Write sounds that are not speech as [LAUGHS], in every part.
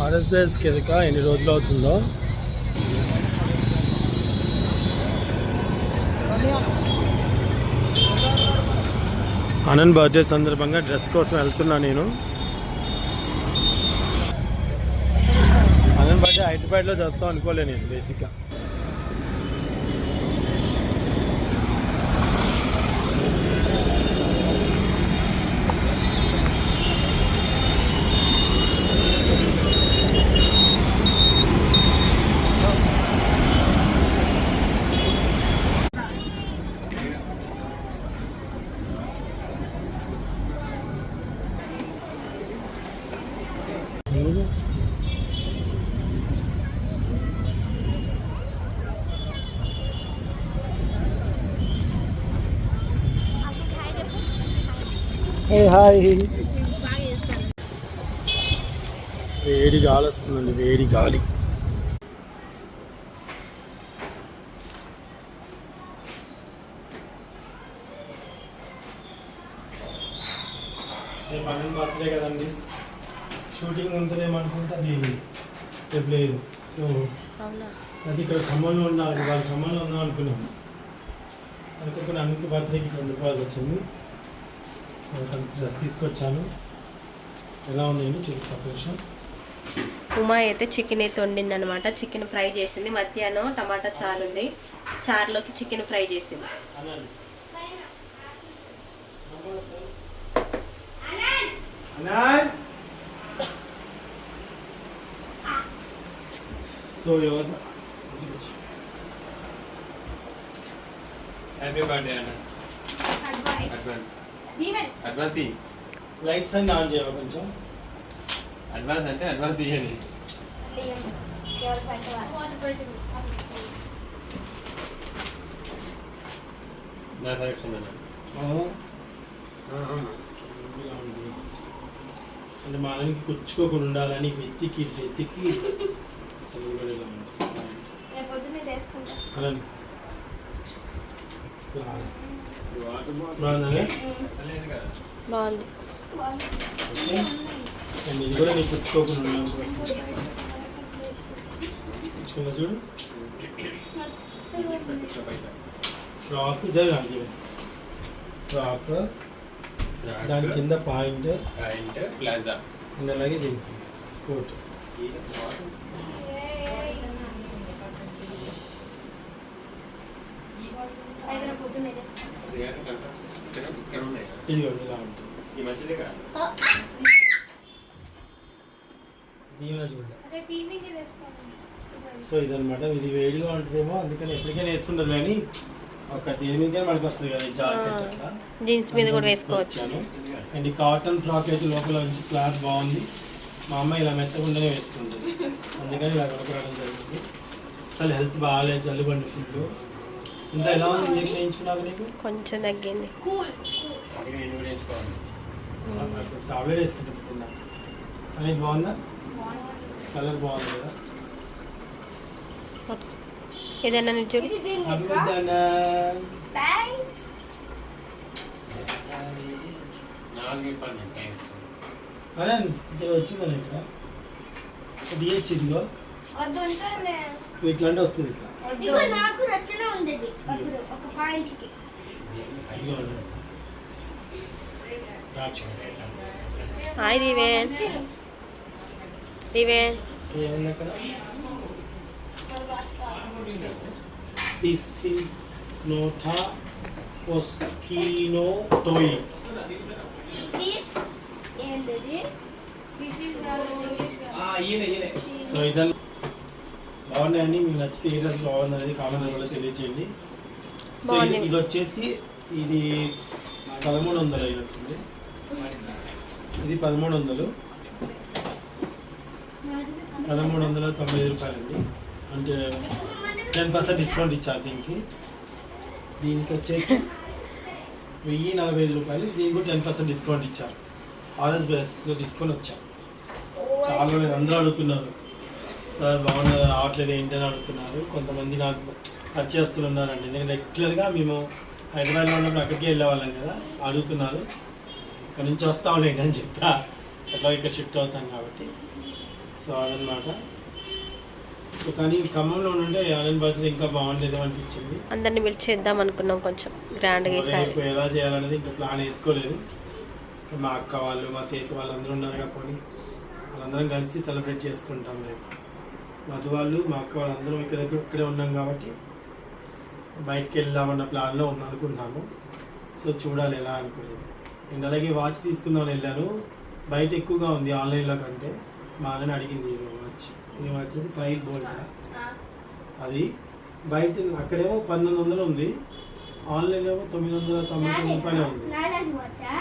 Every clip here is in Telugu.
ఆర్ఎస్బిఎస్ కిందక ఎన్ని రోజులు అవుతుందో? ఆనంద్ బర్త్డే సందర్భంగా డ్రెస్ కోసం వెళ్తున్నా నేను. ఆనంద్ బర్త్డే హైదరాబాద్లో జరుపుతాం అనుకోలే నేను బేసిక్గా. హాయ్. వేడి గాలి వస్తుందండి వేడి గాలి. రేపు అనంత్ బర్త్డే కదండి. షూటింగ్ ఉంటుందేమో అనుకుంటే అది రేపు లేదు. సో అది ఇక్కడ ఖమ్మంలో ఉండాలి వాళ్ళు ఖమ్మంలో ఉందాం అనుకున్నాము అనుకోకుండా అన్నికి బర్త్డేకి వండుకోవాల్సి వచ్చింది సో తనకి డ్రెస్ తీసుకొచ్చాను. ఎలా ఉందండి చూపిస్తా ఉమా అయితే చికెన్ అయితే వండింది అనమాట చికెన్ ఫ్రై చేసింది. మధ్యాహ్నం టమాటా చారు ఉంది. చారులోకి చికెన్ ఫ్రై చేసింది. అనంత్ అనంత్ సో ఎవరు? హ్యాపీ బర్త్డే అన్న అడ్వాన్స్ అడ్వాన్స్ ఇయ్యి. లైట్స్ అన్ని ఆన్ చేయవా కొంచెం? అడ్వాన్స్ అంటే అడ్వాన్స్ ఇయ్యండి. నా సెలక్షన్. అంటే మా ఆయనకి కూర్చుకోకుండా ఉండాలని వెతికి వెతికి అసలు కూడా ఇలా. బాగుందా? ఇది కూడా నీకు చూడు. ఫ్రాక్ జరగాలి ఫ్రాక్ దాని కింద పాయింట్. Point plaza. అండ్ అలాగే దీనికి కోట్ కూడా ఇలా ఉంటుంది ఈ మంచిదే సో ఇదనమాట ఇది వేడిగా ఉంటుందేమో. అందుకని ఎప్పటికైనా వేసుకుంటుంది కానీ ఒక దేని మీదకైనా మనకు వస్తుంది కదా ఈ జాకెట్ అట్లా. జీన్స్ మీద కూడా వేసుకోవచ్చు. వచ్చాను అండ్ ఈ కాటన్ ఫ్రాక్ అయితే లోపల నుంచి క్లాత్ బాగుంది. మా అమ్మ ఇలా మెత్తకుండానే వేసుకుంటుంది. అందుకని ఇలా కొనుక్కోవడం జరిగింది. అసలు హెల్త్ బాగాలేదు జల్లుబండి ఫుల్ ఇంత ఎలా ఉంది? ఇంజక్షన్ వేయించుకున్నాక నీకు? కొంచెం తగ్గింది. అది నేను కూడా ఎంచుకోవాలి టాబ్లెట్ వేసుకుంటుంది తిన్నా. అనేది బాగుందా? కలర్ బాగుంది కదా. ఏదైనా చూడు. అరే వచ్చిందని ఇక్కడ ఇది ఏ చిరిగో ఇట్లాంటి వస్తుంది ఇట్లా. నాకు రచన ఒక హాయ్ దివేన్. దివేన్. ఏముంది అక్కడ దిస్ ఇస్ నోటా ఒస్కినో టోయ్ This ఏంటిది సో ఇదన్ బాగున్నాయండి మీకు నచ్చితే ఏ డ్రెస్ బాగుంది అనేది కామెంట్ కూడా తెలియచేయండి. సో ఇది వచ్చేసి ఇది పదమూడు వందలు అయినట్టుంది. ఇది పదమూడు వందలు. పదమూడు వందల తొంభై ఐదు రూపాయలండి. అంటే టెన్ పర్సెంట్ డిస్కౌంట్ ఇచ్చారు దీనికి. దీనికి వచ్చేసి వెయ్యి నలభై ఐదు రూపాయలు. దీనికి టెన్ పర్సెంట్ డిస్కౌంట్ ఇచ్చారు. ఆర్ఎస్ బెస్ట్లో తీసుకొని వచ్చాను చాలా మంది అందరూ అడుగుతున్నారు. సార్ బాగున్నారు? రావట్లేదు? ఏంటని అడుగుతున్నారు. కొంతమంది నాకు పరిచయస్తులు ఉన్నారండి. ఎందుకంటే రెగ్యులర్గా మేము హైదరాబాద్లో ఉన్నప్పుడు అక్కడికి వెళ్ళేవాళ్ళం కదా. అడుగుతున్నారు. ఇక్కడ నుంచి వస్తా ఉండండి అని చెప్పా అట్లా ఇక్కడ షిఫ్ట్ అవుతాం కాబట్టి. సో అదనమాట సో కానీ ఖమ్మంలో ఉంటే ఆన్లైన్ బర్త్డే ఇంకా బాగుండేది అనిపించింది. అందరిని పిలిచేద్దాం అనుకున్నాం కొంచెం గ్రాండ్గా సో ఈసారి. రేపు ఎలా చేయాలనేది ఇంకా ప్లాన్ వేసుకోలేదు. మా అక్క వాళ్ళు మా సేతు వాళ్ళు అందరూ ఉన్నారు కాబట్టి వాళ్ళందరం కలిసి సెలబ్రేట్ చేసుకుంటాం రేపు. మధు వాళ్ళు మా అక్క వాళ్ళందరం ఇక్కడ దగ్గర ఇక్కడే ఉన్నాం కాబట్టి బయటికి వెళ్దామన్న ప్లాన్లో ఉన్నాం అనుకుంటున్నాము. సో చూడాలి ఎలా అనుకునేది. నేను అలాగే వాచ్ తీసుకుందామని వెళ్ళాను. బయట ఎక్కువగా ఉంది ఆన్లైన్లో కంటే. మా అన్నని అడిగింది ఇది వాచ్ ఇది వాచ్ ఫైవ్ గోల్డ్ అది బయట అక్కడేమో పంతొమ్మిది వందలు ఉంది. ఆన్లైన్ ఏమో తొమ్మిది వందల తొంభై తొమ్మిది రూపాయలే ఉంది.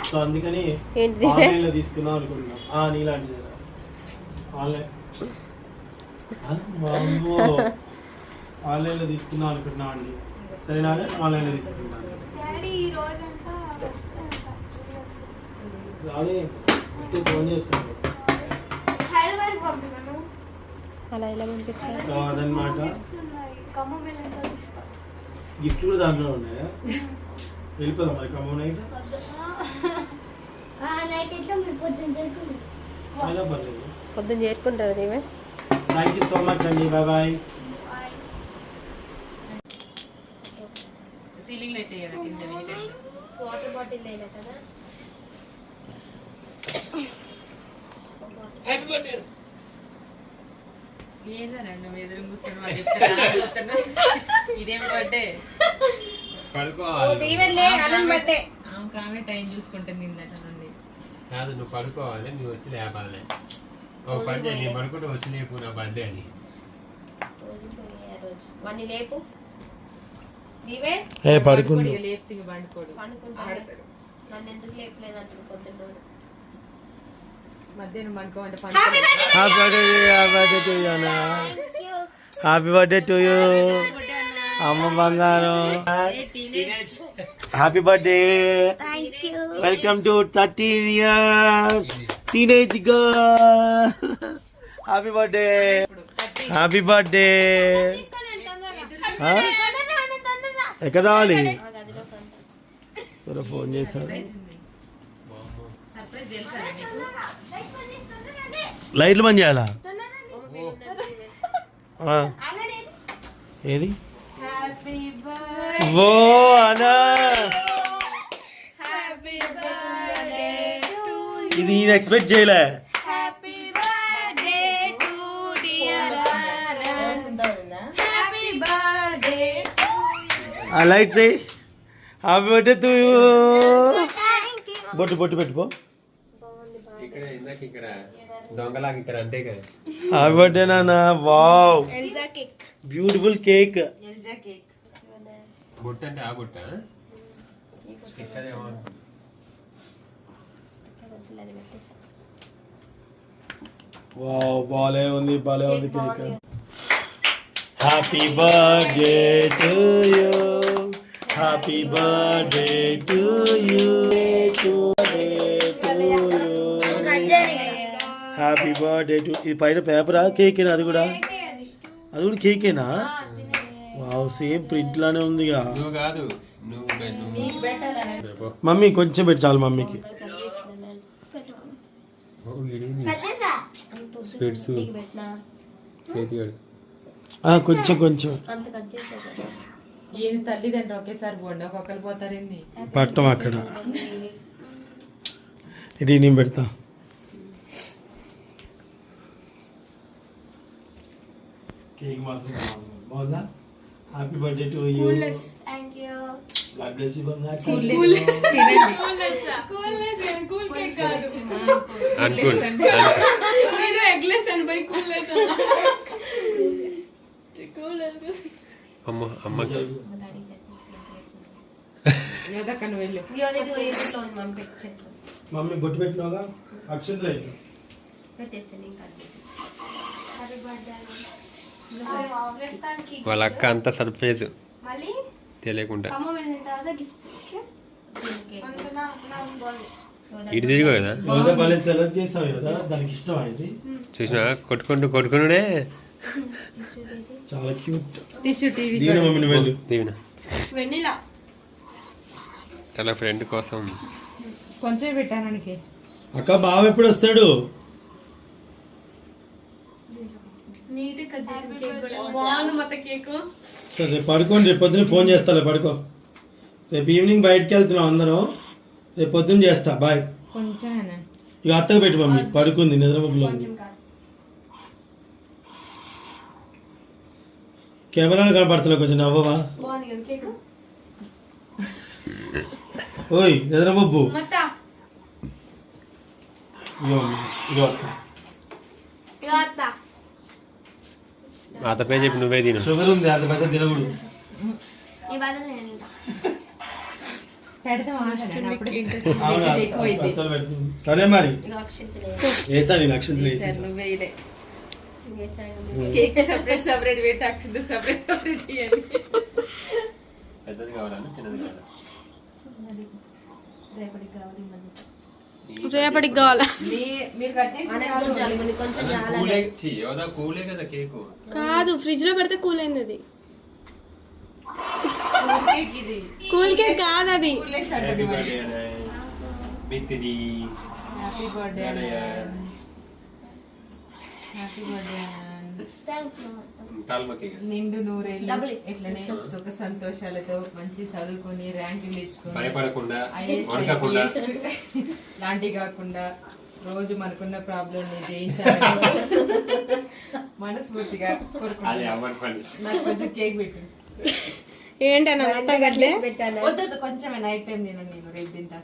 సో అందుకని ఏంటిది? ఆన్లైన్లో తీసుకుందాం అనుకుంటున్నాం. నీలాంటిది ఆన్లైన్ ఆ, వామ్మో. ఆన్లైన్లో తీసుకుందాం అనుకుంటున్నాం అండి. సరేనా? ఆన్లైన్లో తీసుకుంటాను వస్తే ఫోన్ చేస్తాను. అలా ఎలా పంపిస్తారు? సో అదనమాట గిఫ్ట్ కూడా దాంట్లో ఉన్నాయా? వెళ్ళిపోదాం మరి ఖమ్మం నైట్? అయితే అయినా పర్లేదు. పొద్దున్న చేరుకుంటారు నీవే? థ్యాంక్ యూ సో మచ్ అండి bye bye sealing neat water bottle లేదా కదా ఇదేం బర్త్డే పడుకోవాలి. బట్టే ఆమె ఆమె టైం నిన్నట నుండి. కాదు నువ్వు పడుకోవాలి నువ్వు వచ్చి లేపాలి. ఓ పని చేయి, నేను పడుకుంటే వచ్చి లేపు నా బర్త్డే అని. వాడిని లేపు. నీవే లేపితే ఇక పండుకోడు. పండుకుంటా ఆడతాడు. నన్ను ఎందుకు లేపలేదు అంటారు పొద్దున్న మధ్యాహ్నం పండుకోమంటే పండుకోడు happy birthday happy birthday to you అన్న హ్యాపీ బర్త్డే టు యూ అమ్మ బంగారం. Happy birthday welcome to thirteen years teenage girl happy birthday happy birthday ఎక్కడ రావాలి? ఫోన్ చేశారు. లైట్లు బంద్ చేయాలా. ఏది? ఓ అనా. ఇది నేను ఎక్స్పెక్ట్ చేయలే. Lights happy birthday to you బొట్టు బొట్టు పెట్టుకో ఇక్కడ ఇందాక ఇక్కడ దొంగలాగా ఇక్కడ అంటే కదా హ్యాపీ బర్త్డే నాన్న వావ్. Beautiful cake. బుట్ట అంటే ఆ బుట్ట? వావ్ బాలే ఉంది బాలే ఉంది cake happy birthday to you happy birthday to you happy birthday to ఇది పైన పేపరా కేకేనా అది కూడా? అది. కూడా కేకేనా వావ్ సేమ్ ప్రింట్ లానే ఉందిగా కాదు. మమ్మీ కొంచెం పెట్టి చాలు మమ్మీకి. కొంచెం కొంచెం. తల్లిదండ్రులు ఒకేసారి పట్టం అక్కడ. ఇది నేను పెడతా? కేక్ మాత్రం బాగుంది. బాగుందా happy birthday to you thank you God bless you బంగారు తినండి అనుకోండి అమ్మ అమ్మకి యోధక్క నువ్వు వెళ్ళు మమ్మీ పెట్టి చెట్లు మమ్మీ బొట్టు పెట్టినావుగా? అక్షంతలు అయితే. పెట్టేస్తే నేను కట్ చేసి వాళ్ళ అక్క అంతా సర్ప్రైజ్ మళ్ళీ తెలియకుండా. ఖమ్మం వెళ్ళిన తర్వాత గిఫ్ట్ ఇటు తిరిగో కదా చూసినా? కొట్టుకుంటూ కొట్టుకుంటూనే చాలా క్యూట్ దీవెన తన ఫ్రెండ్ కోసం. కొంచెం పెట్టానానికి అక్క బావ ఎప్పుడు వస్తాడు? నీట్ కట్ చేసిన కేక్ కూడా బాగుంది మొత్తం కేక్. సరే రేపు పడుకోండి రేపు పొద్దున్న ఫోన్ చేస్తాలే పడుకో. రేపు ఈవినింగ్ బయటకు వెళ్తున్నాం అందరం. రేపు పొద్దున్న చేస్తా బాయ్. కొంచెమేనా? ఇక అత్తకు పెట్టి మమ్మీ పడుకుంది నిద్రముగ్గులో ఉంది. కెమెరాలు కనపడుతున్నా కొంచెం నవ్వవా? ఓయ్ నిద్రమబ్బు మొత్త. ఇగో ఇగో పేరు చెప్పి నువ్వే తిను. షుగర్ ఉంది అంత పెద్ద తినకూడదు. సరే మరి. వేసాను కేక్ సపరేట్ సపరేట్ పెట్టి అక్షింత సపరేట్ సపరేట్ ఇవ్వండి పెద్దది కావాలా? చిన్నది కావాలా? రేపటికి కావాలా కూలే కదా కేకు. కాదు ఫ్రిడ్జ్లో పెడితే కూల్ అయింది అది కూల్ కేక్ కాదు అది కూలెస్ హ్యాపీ బర్త్డే నిండు నూరేళ్ళు ఇట్లనే సుఖ సంతోషాలతో మంచి చదువుకొని ర్యాంకులు తెచ్చుకొని భయపడకుండా లాంటివి కాకుండా రోజు మనకున్న ప్రాబ్లం జయించాలని మనస్ఫూర్తిగా నాకు కొంచెం కేక్ పెట్టు. ఏంటన్నా మొత్తం గట్లే? వద్దు కొంచెమే నైట్ టైం నేను నేను రేపు తింటా.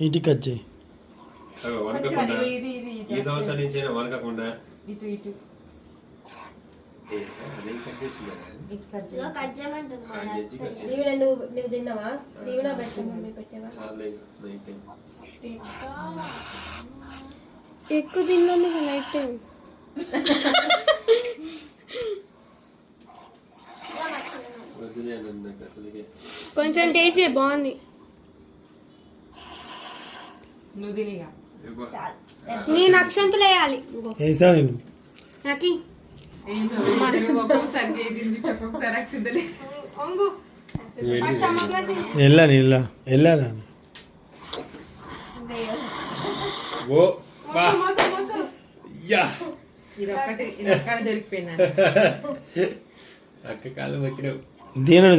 ఇంటికి కొంచెం ఇది ఇది ఈ సంవత్సరం నుంచి ఇటు ఇటు. దీవెన నువ్వు నువ్వు తిన్నావా? దీవెన పెట్టావా. ఎక్కువ తిన్నందుకు నైట్ టైం. కొంచెం టేస్ట్ బాగుంది. నేను అక్షంతలు వేయాలి. నాకి వెళ్ళా వెళ్ళానా ఓ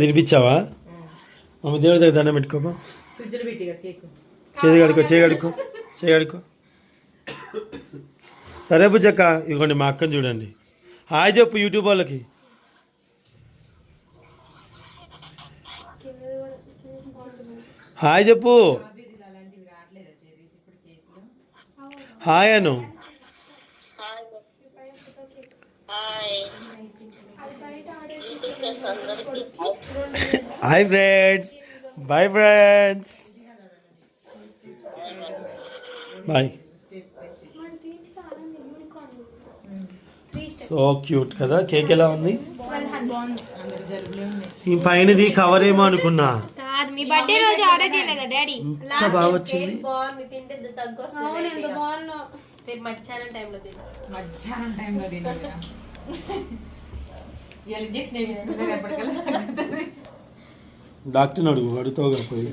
తినిపించావా? మమ్మీ దేవుడి దగ్గర దండం పెట్టుకోపా ఫ్రిడ్జ్లో పెట్టిగా కేక్. చేయి కడుకో చేయి కడుకో చేయి కడుకో సరే బుజ్జక్క ఇదిగోండి మా అక్కని చూడండి. హాయ్ చెప్పు యూట్యూబ్ వాళ్ళకి. హాయ్ చెప్పు. హాయ్ అను. Hi friends. Bye friends. Bye so cute కదా. కేక్ ఎలా ఉంది? ఈ పైనది కవర్ ఏమో అనుకున్నా. కాదు మీ బర్త్డే రోజు ఆర్డర్ చేయలేదా డాడీ? ఇంత బాగా వచ్చింది. బాగుంది తింటే తగ్గొస్తుంది ఎంత బాగున్నా. రేపు మధ్యాహ్నం టైంలో మధ్యాహ్నం [LAUGHS] ఇంజక్షన్ డాక్టర్ని అడుగు అడుగుతావు పోయి.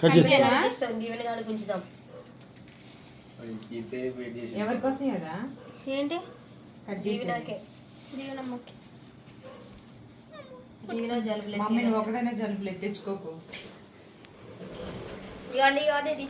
కట్ చేసి దీవెన గారికి ఉంచుదాం ఇంతసేపు వెయిట్ చేసి ఎవరి కోసం కదా? ఏంటి? కట్ చేసి దీవెనకే దీవెనమ్మకి. దీవెన జలుబులేదు మమ్మీ నువ్వు ఒకదైనా జలుబులు ఇవన్నీ